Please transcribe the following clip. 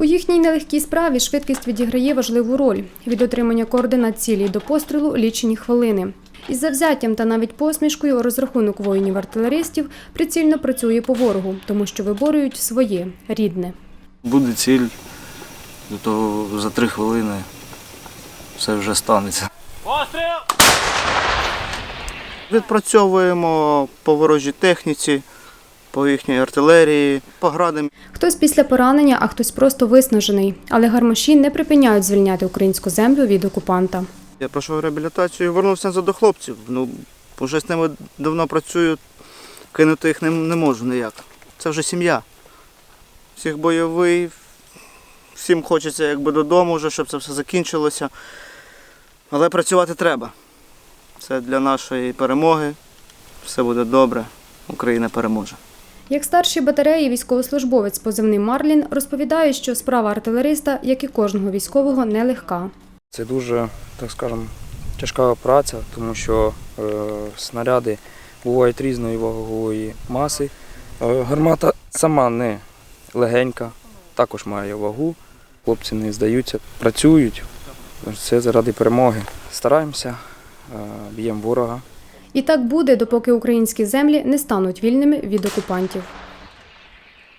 У їхній нелегкій справі швидкість відіграє важливу роль. Від отримання координат цілі до пострілу лічені хвилини. Із завзяттям та навіть посмішкою розрахунок воїнів-артилеристів прицільно працює по ворогу, тому що виборюють своє рідне. Буде ціль, то за три хвилини все вже станеться. Постріл! Відпрацьовуємо по ворожій техніці, по їхній артилерії, по градам. Хтось після поранення, а хтось просто виснажений. Але гармаші не припиняють звільняти українську землю від окупанта. Я пройшов реабілітацію і вернувся назад до хлопців. Ну, вже з ними давно працюю, кинути їх не, не можу ніяк. Це вже сім'я. Всіх бойовий, всім хочеться якби додому, вже, щоб це все закінчилося. Але працювати треба. Це для нашої перемоги. Все буде добре. Україна переможе. Як старший батареї військовослужбовець позивний Марлін розповідає, що справа артилериста, як і кожного військового, нелегка. Це дуже, так скажемо, тяжка праця, тому що е, снаряди бувають різної вагової маси. Е, гармата сама не легенька, також має вагу. Хлопці не здаються, працюють. Це заради перемоги. Стараємося, е, б'ємо ворога. І так буде, допоки українські землі не стануть вільними від окупантів.